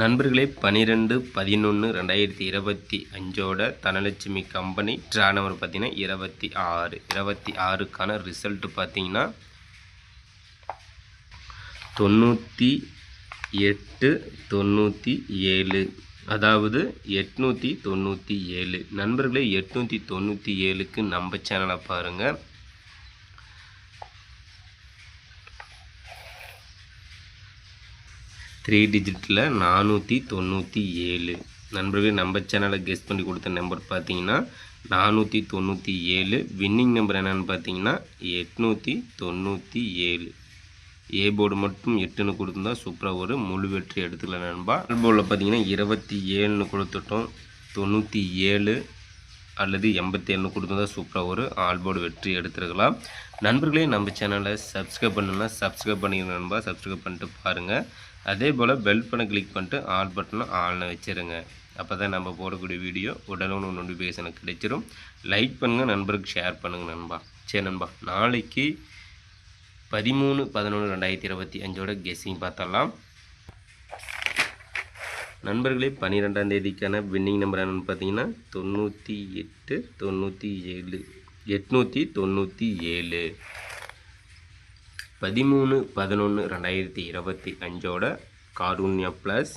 நண்பர்களே பன்னிரெண்டு பதினொன்று ரெண்டாயிரத்தி இருபத்தி அஞ்சோட தனலட்சுமி கம்பெனி ட்ரா நம்பர் பார்த்தீங்கன்னா இருபத்தி ஆறு. இருபத்தி ஆறுக்கான ரிசல்ட்டு பார்த்தீங்கன்னா தொண்ணூற்றி எட்டு தொண்ணூற்றி ஏழு. அதாவது எட்நூற்றி தொண்ணூற்றி ஏழு. நண்பர்களே எட்நூற்றி தொண்ணூற்றி ஏழுக்கு நம்ம சேனலை பாருங்கள் த்ரீ டிஜிட்டில் நானூற்றி தொண்ணூற்றி ஏழு. நண்பர்கள் நம்ம சேனலை கெஸ் பண்ணி கொடுத்த நம்பர் பார்த்தீங்கன்னா நானூற்றி தொண்ணூற்றி ஏழு. வின்னிங் நம்பர் என்னென்னு பார்த்தீங்கன்னா எட்நூற்றி தொண்ணூற்றி ஏழு. ஏ போர்டு மட்டும் எட்டுன்னு கொடுத்துருந்தா சூப்பராக ஒரு முழு வெற்றி எடுத்துக்கலாம் நண்பா. போர்டில் பார்த்தீங்கன்னா இருபத்தி ஏழுன்னு கொடுத்துட்டோம். தொண்ணூற்றி ஏழு. அல்லது எண்பத்தி ஏழுன்னு கொடுத்துருந்தா சூப்பராக ஒரு ஆல்போர்டு வெற்றி எடுத்துருக்கலாம். நண்பர்களே நம்ம சேனலை சப்ஸ்கிரைப் பண்ணணும்னா சப்ஸ்கிரைப் பண்ணிக்கணும் நண்பா. சப்ஸ்கிரைப் பண்ணிட்டு பாருங்கள் அதே போல் பெல் பண்ண கிளிக் பண்ணிட்டு ஆல் பட்டனை ஆள்னு வச்சுருங்க. அப்போ தான் நம்ம போடக்கூடிய வீடியோ உடனே நோட்டிஃபிகேஷன் கிடைச்சிரும். லைக் பண்ணுங்கள் நண்பருக்கு ஷேர் பண்ணுங்கள் நண்பா. சரி நண்பா நாளைக்கு பதிமூணு பதினொன்று ரெண்டாயிரத்தி இருபத்தி அஞ்சோட கெஸ்ஸிங் பார்த்தலாம் நண்பர்களே பன்னிரெண்டாம் தேதிக்கான வின்னிங் நம்பர் என்னென்னு பார்த்தீங்கன்னா தொண்ணூற்றி எட்டு தொண்ணூற்றி ஏழு எட்நூற்றி தொண்ணூற்றி ஏழு. பதிமூணு பதினொன்று ரெண்டாயிரத்தி இருபத்தி அஞ்சோட Karunya plus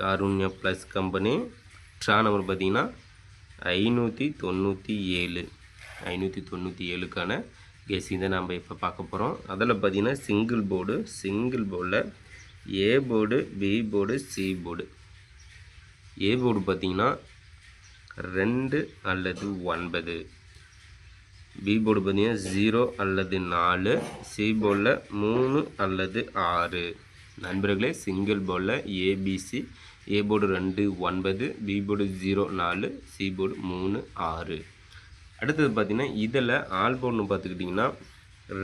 Karunya plus company draw number பார்த்தீங்கன்னா ஐநூற்றி தொண்ணூற்றி ஏழு. ஐநூற்றி தொண்ணூற்றி ஏழுக்கான கெஸிங் தான் நம்ம இப்போ பார்க்க போகிறோம் அதில் பார்த்தீங்கன்னா சிங்கிள் போர்டு சிங்கிள் போர்டில் A board B board C board A board பார்த்தீங்கன்னா ரெண்டு அல்லது ஒன்பது. பி போர்டு பார்த்தீங்கன்னா ஜீரோ அல்லது நாலு. சி போர்டில் மூணு அல்லது ஆறு. நண்பர்களே சிங்கிள் போர்டில் ஏபிசி ஏ போர்டு ரெண்டு ஒன்பது. பி போர்டு ஜீரோ நாலு. சி போர்டு மூணு ஆறு. அடுத்தது பார்த்திங்கன்னா இதில் ஆல் போர்டுன்னு பார்த்துக்கிட்டிங்கன்னா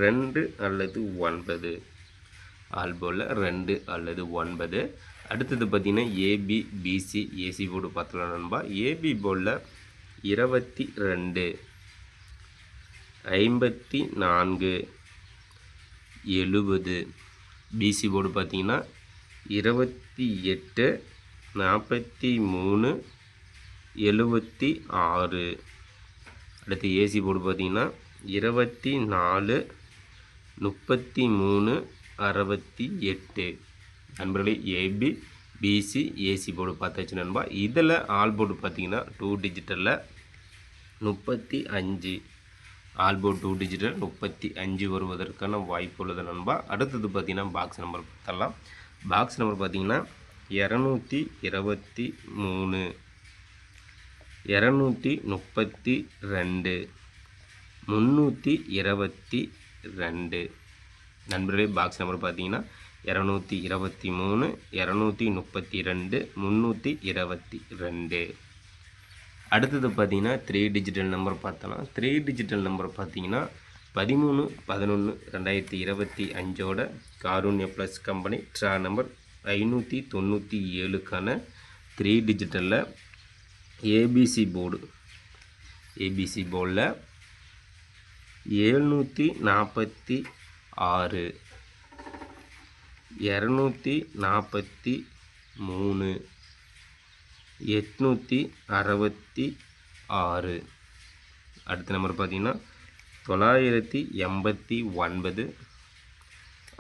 ரெண்டு அல்லது ஒன்பது. ஆல் ரெண்டு அல்லது ஒன்பது. அடுத்தது பார்த்திங்கன்னா ஏபி பிசி ஏசி போர்டு பார்த்துக்கலாம் நண்பா. ஏபி போர்டில் இருபத்தி ரெண்டு ஐம்பத்தி நான்கு எழுபது. பிசி போர்டு பார்த்தீங்கன்னா இருபத்தி எட்டு நாற்பத்தி மூணு எழுபத்தி ஆறு. அடுத்து ஏசி போர்டு பார்த்தீங்கன்னா இருபத்தி நாலு முப்பத்தி மூணு அறுபத்தி எட்டு. நண்பர்களே ஏபி பிசி ஏசி போர்டு பார்த்தாச்சு நண்பா. இதில் ஆல் போர்டு பார்த்தீங்கன்னா டூ டிஜிட்டலில் முப்பத்தி அஞ்சு. ஆல்போர்ட் டூ டிஜிட்டல் முப்பத்தி அஞ்சு வருவதற்கான வாய்ப்பு உள்ளது நண்பா. அடுத்தது பார்த்திங்கன்னா பாக்ஸ் நம்பர் பார்த்தலாம் பாக்ஸ் நம்பர் பார்த்திங்கன்னா இரநூத்தி இருபத்தி மூணு. இரநூத்தி முப்பத்தி ரெண்டு. முந்நூற்றி இருபத்தி ரெண்டு. நண்பர்களே பாக்ஸ் நம்பர் பார்த்தீங்கன்னா இரநூத்தி இருபத்தி மூணு இரநூத்தி முப்பத்தி ரெண்டு முந்நூற்றி இருபத்தி ரெண்டு. அடுத்தது பார்த்தீங்கன்னா த்ரீ டிஜிட்டல் நம்பர் பார்த்தோன்னா த்ரீ டிஜிட்டல் நம்பர் பார்த்தீங்கன்னா பதிமூணு பதினொன்று ரெண்டாயிரத்தி இருபத்தி அஞ்சோட Karunya plus company draw number ஐநூற்றி தொண்ணூற்றி ஏழுக்கான த்ரீ டிஜிட்டலில் ஏபிசி போர்டு ஏபிசி போர்டில் ஏழ்நூற்றி நாற்பத்தி ஆறு. இரநூத்தி நாற்பத்தி மூணு. எட்நூற்றி அறுபத்தி ஆறு. அடுத்த நம்பர் பார்த்திங்கன்னா தொள்ளாயிரத்தி எண்பத்தி ஒன்பது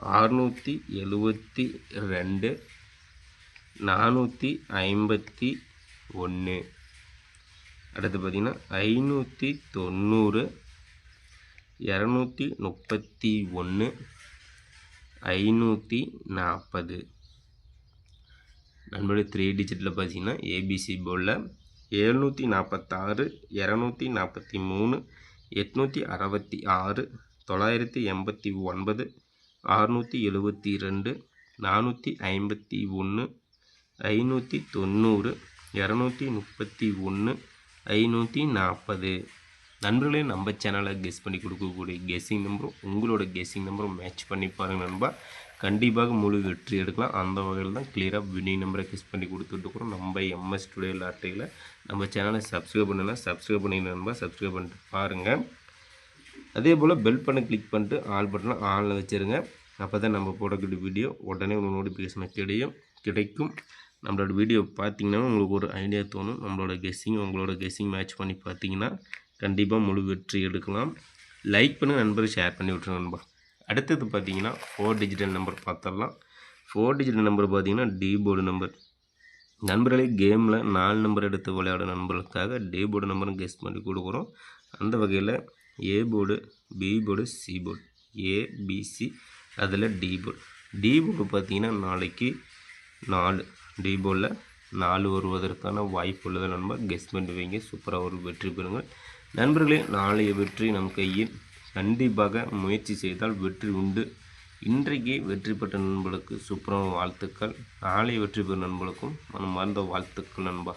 அறுநூற்றி எழுபத்தி ரெண்டு நானூற்றி ஐம்பத்தி ஒன்று அடுத்து பார்த்திங்கன்னா ஐநூற்றி தொண்ணூறு இரநூத்தி முப்பத்தி ஒன்று ஐநூற்றி நாற்பது. நண்பர்கள் த்ரீ டிஜிட்டில் பார்த்தீங்கன்னா ஏபிசி போர்டில் எழுநூற்றி நாற்பத்தாறு இரநூத்தி நாற்பத்தி மூணு எட்நூற்றி அறுபத்தி ஆறு தொள்ளாயிரத்தி எண்பத்தி ஒன்பது அறுநூற்றி எழுபத்தி ரெண்டு நானூற்றி ஐம்பத்தி ஒன்று ஐநூற்றி தொண்ணூறு இரநூத்தி முப்பத்தி ஒன்று ஐநூற்றி நாற்பது. நண்பர்களே நம்ம சேனலை கெஸ் பண்ணி கொடுக்கக்கூடிய கெஸ்ஸிங் நம்பரும் உங்களோட கெஸ்ஸிங் நம்பரும் மேட்ச் பண்ணி பாருங்கள் நண்பா. கண்டிப்பாக முழு வெற்றி எடுக்கலாம். அந்த வகையில் தான் கிளியராக வினிங் நம்பரை கெஸ் பண்ணி கொடுத்துட்டுருக்குறோம் நம்ம எம்எஸ் டுடே லாட்டரியில் நம்ம சேனலை சப்ஸ்கிரைப் பண்ணலாம் சப்ஸ்கிரைப் பண்ணி நண்பா சப்ஸ்கிரைப் பண்ணிட்டு பாருங்கள் அதே போல் பெல் பண்ண கிளிக் பண்ணிட்டு ஆல் பட்டனை ஆனில் வச்சுருங்க. அப்போ தான் நம்ம போடக்கூடிய வீடியோ உடனே உங்களுக்கு நோட்டிஃபிகேஷன் கிடையும். கிடைக்கும். நம்மளோட வீடியோ பார்த்தீங்கன்னா உங்களுக்கு ஒரு ஐடியா தோணும். நம்மளோட கெஸ்ஸிங் உங்களோட கெஸ்ஸிங் மேட்ச் பண்ணி பார்த்தீங்கன்னா கண்டிப்பாக முழு வெற்றி எடுக்கலாம். லைக் பண்ணி நண்பர் ஷேர் பண்ணி விட்ருங்க நண்பா. அடுத்தது பார்த்தீங்கன்னா ஃபோர் டிஜிட்டல் நம்பர் பார்த்துடலாம் ஃபோர் டிஜிட்டல் நம்பர் பார்த்தீங்கன்னா டி போர்டு நம்பர் நண்பர்களே கேமில் நாலு நம்பர் எடுத்து விளையாட நண்பர்களுக்காக டே போர்டு நம்பரும் கெஸ்ட் பண்ணி கொடுக்குறோம். அந்த வகையில் A board B board C board ABC அதில் டி போர்டு டி போர்டு பார்த்தீங்கன்னா நாளைக்கு நாலு. டி போர்டில் நாலு வருவதற்கான வாய்ப்பு உள்ளது நண்பர் கெஸ்ட் பண்ணி வைங்க சூப்பராக ஒரு வெற்றி பெறுங்கள். நண்பர்களே நாளைய வெற்றி நம் கையில். கண்டிப்பாக முயற்சி செய்தால் வெற்றி உண்டு. இன்றைக்கு வெற்றி பெற்ற நண்பர்களுக்கு சூப்பரான வாழ்த்துக்கள். நாளை வெற்றி பெறும் நண்பர்களுக்கும் மனம் வாழ்த்துக்கள் நண்பா.